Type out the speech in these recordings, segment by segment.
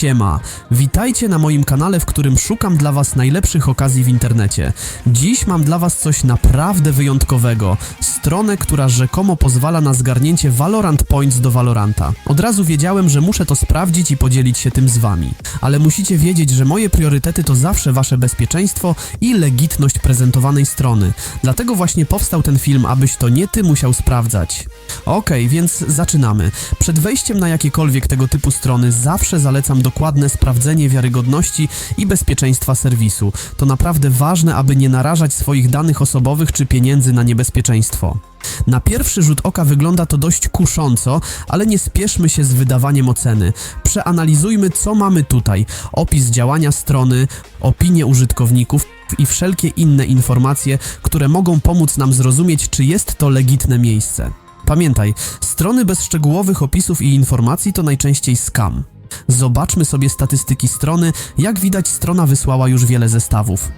Siema, witajcie na moim kanale, w którym szukam dla Was najlepszych okazji w internecie. Dziś mam dla Was coś naprawdę wyjątkowego. Stronę, która rzekomo pozwala na zgarnięcie Valorant Points do Valoranta. Od razu wiedziałem, że muszę to sprawdzić i podzielić się tym z Wami. Ale musicie wiedzieć, że moje priorytety to zawsze Wasze bezpieczeństwo i legitność prezentowanej strony. Dlatego właśnie powstał ten film, abyś to nie Ty musiał sprawdzać. Okej, więc zaczynamy. Przed wejściem na jakiekolwiek tego typu strony zawsze zalecam dokładne sprawdzenie wiarygodności i bezpieczeństwa serwisu. To naprawdę ważne, aby nie narażać swoich danych osobowych czy pieniędzy na niebezpieczeństwo. Na pierwszy rzut oka wygląda to dość kusząco, ale nie spieszmy się z wydawaniem oceny. Przeanalizujmy, co mamy tutaj: opis działania strony, opinie użytkowników i wszelkie inne informacje, które mogą pomóc nam zrozumieć, czy jest to legitne miejsce. Pamiętaj, strony bez szczegółowych opisów i informacji to najczęściej scam. Zobaczmy sobie statystyki strony. Jak widać, strona wysłała już wiele zestawów.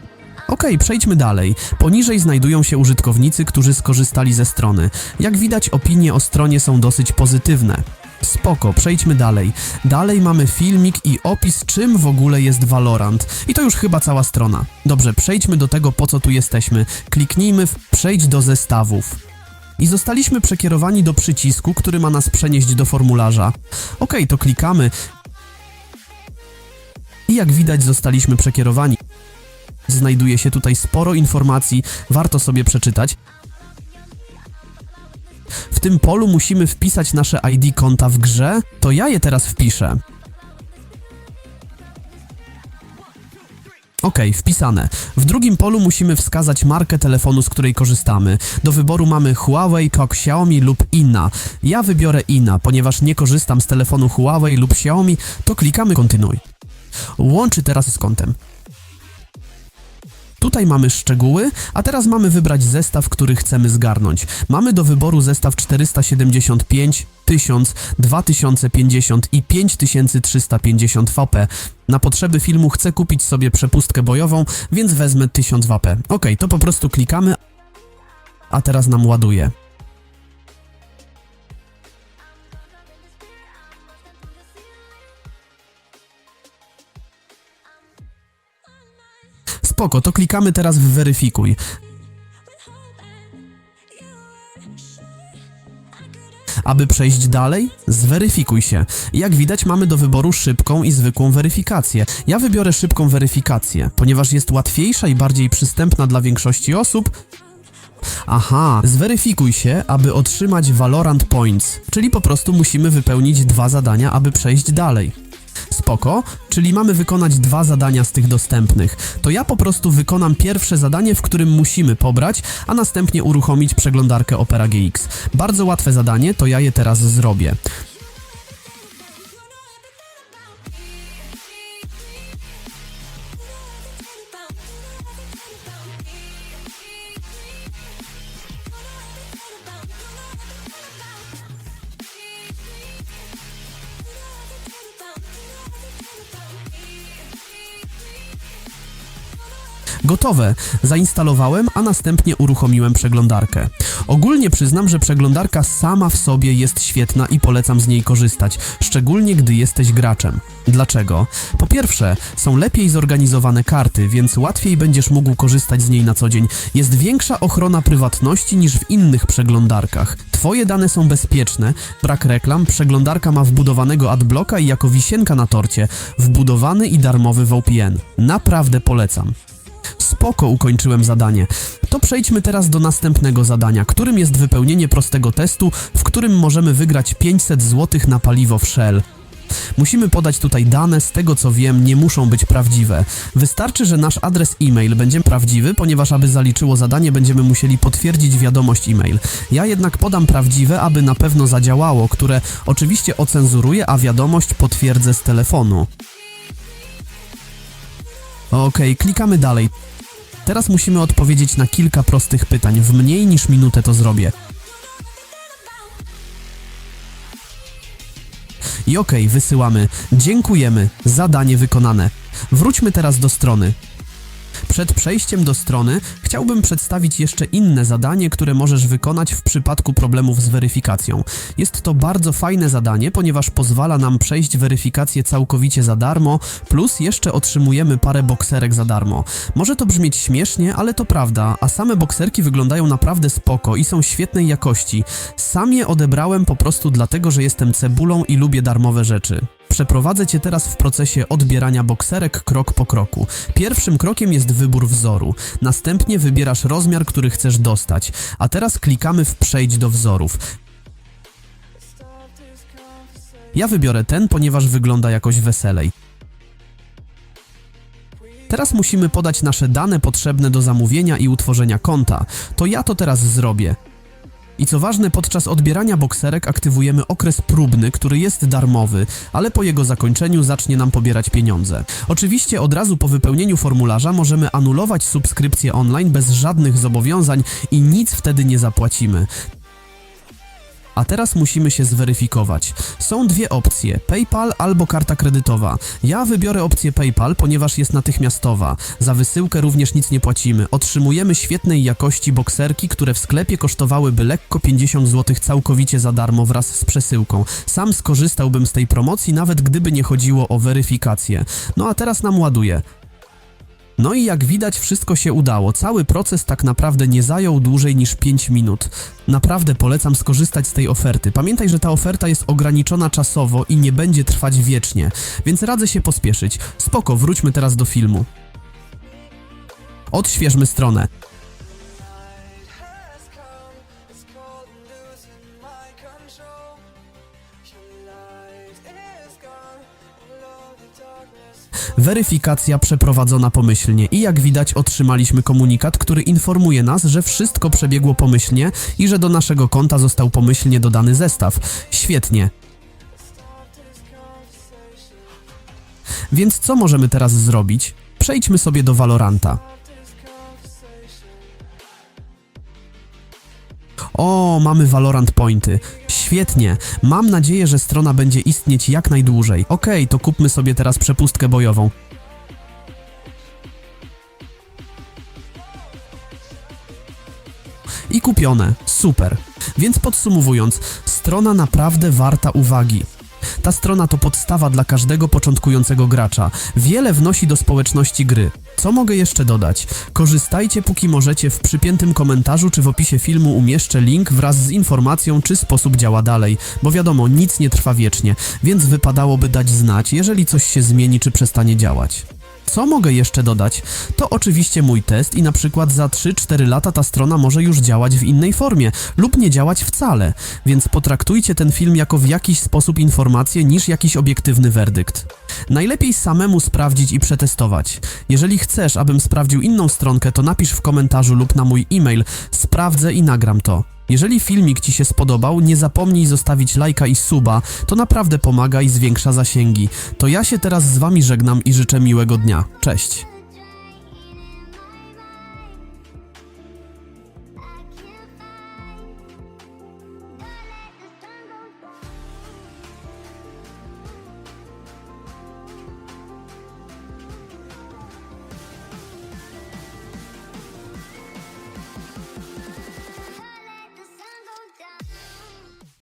Okej, przejdźmy dalej. Poniżej znajdują się użytkownicy, którzy skorzystali ze strony. Jak widać, opinie o stronie są dosyć pozytywne. Spoko, przejdźmy dalej. Dalej mamy filmik i opis, czym w ogóle jest Valorant. I to już chyba cała strona. Dobrze, przejdźmy do tego, po co tu jesteśmy. Kliknijmy w Przejdź do zestawów. I zostaliśmy przekierowani do przycisku, który ma nas przenieść do formularza. Okej, to klikamy. I jak widać, zostaliśmy przekierowani. Znajduje się tutaj sporo informacji, warto sobie przeczytać. W tym polu musimy wpisać nasze ID konta w grze, to ja je teraz wpiszę. Ok, wpisane. W drugim polu musimy wskazać markę telefonu, z której korzystamy. Do wyboru mamy Huawei, KOK, Xiaomi lub Inna. Ja wybiorę Inna, ponieważ nie korzystam z telefonu Huawei lub Xiaomi, to klikamy kontynuuj. Łączy teraz z kontem. Tutaj mamy szczegóły, a teraz mamy wybrać zestaw, który chcemy zgarnąć. Mamy do wyboru zestaw 475, 1000, 2050 i 5350 VP. Na potrzeby filmu chcę kupić sobie przepustkę bojową, więc wezmę 1000 VP. Ok, to po prostu klikamy, a teraz nam ładuje. Spoko, to klikamy teraz w weryfikuj. Aby przejść dalej, zweryfikuj się. Jak widać, mamy do wyboru szybką i zwykłą weryfikację. Ja wybiorę szybką weryfikację, ponieważ jest łatwiejsza i bardziej przystępna dla większości osób. Aha, zweryfikuj się, aby otrzymać Valorant Points, czyli po prostu musimy wypełnić dwa zadania, aby przejść dalej. Spoko, czyli mamy wykonać dwa zadania z tych dostępnych. To ja po prostu wykonam pierwsze zadanie, w którym musimy pobrać, a następnie uruchomić przeglądarkę Opera GX. Bardzo łatwe zadanie, to ja je teraz zrobię. Gotowe. Zainstalowałem, a następnie uruchomiłem przeglądarkę. Ogólnie przyznam, że przeglądarka sama w sobie jest świetna i polecam z niej korzystać, szczególnie gdy jesteś graczem. Dlaczego? Po pierwsze, są lepiej zorganizowane karty, więc łatwiej będziesz mógł korzystać z niej na co dzień. Jest większa ochrona prywatności niż w innych przeglądarkach. Twoje dane są bezpieczne, brak reklam, przeglądarka ma wbudowanego adblocka i jako wisienka na torcie wbudowany i darmowy VPN. Naprawdę polecam. Spoko, ukończyłem zadanie. To przejdźmy teraz do następnego zadania, którym jest wypełnienie prostego testu, w którym możemy wygrać 500 zł na paliwo w Shell. Musimy podać tutaj dane, z tego co wiem, nie muszą być prawdziwe. Wystarczy, że nasz adres e-mail będzie prawdziwy, ponieważ aby zaliczyło zadanie, będziemy musieli potwierdzić wiadomość e-mail. Ja jednak podam prawdziwe, aby na pewno zadziałało, które oczywiście ocenzuruję, a wiadomość potwierdzę z telefonu. Okej, klikamy dalej. Teraz musimy odpowiedzieć na kilka prostych pytań. W mniej niż minutę to zrobię. I okej, wysyłamy. Dziękujemy. Zadanie wykonane. Wróćmy teraz do strony. Przed przejściem do strony chciałbym przedstawić jeszcze inne zadanie, które możesz wykonać w przypadku problemów z weryfikacją. Jest to bardzo fajne zadanie, ponieważ pozwala nam przejść weryfikację całkowicie za darmo, plus jeszcze otrzymujemy parę bokserek za darmo. Może to brzmieć śmiesznie, ale to prawda, a same bokserki wyglądają naprawdę spoko i są świetnej jakości. Sam je odebrałem po prostu dlatego, że jestem cebulą i lubię darmowe rzeczy. Przeprowadzę Cię teraz w procesie odbierania bokserek krok po kroku. Pierwszym krokiem jest wybór wzoru. Następnie wybierasz rozmiar, który chcesz dostać. A teraz klikamy w Przejdź do wzorów. Ja wybiorę ten, ponieważ wygląda jakoś weselej. Teraz musimy podać nasze dane potrzebne do zamówienia i utworzenia konta. To ja to teraz zrobię. I co ważne, podczas odbierania bokserek aktywujemy okres próbny, który jest darmowy, ale po jego zakończeniu zacznie nam pobierać pieniądze. Oczywiście od razu po wypełnieniu formularza możemy anulować subskrypcję online bez żadnych zobowiązań i nic wtedy nie zapłacimy. A teraz musimy się zweryfikować. Są dwie opcje: PayPal albo karta kredytowa. Ja wybiorę opcję PayPal, ponieważ jest natychmiastowa. Za wysyłkę również nic nie płacimy. Otrzymujemy świetnej jakości bokserki, które w sklepie kosztowałyby lekko 50 zł całkowicie za darmo wraz z przesyłką. Sam skorzystałbym z tej promocji, nawet gdyby nie chodziło o weryfikację. No a teraz nam ładuje. No i jak widać, wszystko się udało. Cały proces tak naprawdę nie zajął dłużej niż 5 minut. Naprawdę polecam skorzystać z tej oferty. Pamiętaj, że ta oferta jest ograniczona czasowo i nie będzie trwać wiecznie, więc radzę się pospieszyć. Spoko, wróćmy teraz do filmu. Odświeżmy stronę. Weryfikacja przeprowadzona pomyślnie i jak widać otrzymaliśmy komunikat, który informuje nas, że wszystko przebiegło pomyślnie i że do naszego konta został pomyślnie dodany zestaw. Świetnie. Więc co możemy teraz zrobić? Przejdźmy sobie do Valoranta. O, mamy Valorant Pointy. Świetnie. Mam nadzieję, że strona będzie istnieć jak najdłużej. Okej, to kupmy sobie teraz przepustkę bojową. I kupione. Super. Więc podsumowując, strona naprawdę warta uwagi. Ta strona to podstawa dla każdego początkującego gracza. Wiele wnosi do społeczności gry. Co mogę jeszcze dodać? Korzystajcie póki możecie. W przypiętym komentarzu czy w opisie filmu umieszczę link wraz z informacją, czy sposób działa dalej. Bo wiadomo, nic nie trwa wiecznie, więc wypadałoby dać znać, jeżeli coś się zmieni czy przestanie działać. Co mogę jeszcze dodać? To oczywiście mój test i na przykład za 3-4 lata ta strona może już działać w innej formie lub nie działać wcale, więc potraktujcie ten film jako w jakiś sposób informację niż jakiś obiektywny werdykt. Najlepiej samemu sprawdzić i przetestować. Jeżeli chcesz, abym sprawdził inną stronkę, to napisz w komentarzu lub na mój e-mail, sprawdzę i nagram to. Jeżeli filmik Ci się spodobał, nie zapomnij zostawić lajka i suba, to naprawdę pomaga i zwiększa zasięgi. To ja się teraz z Wami żegnam i życzę miłego dnia. Cześć!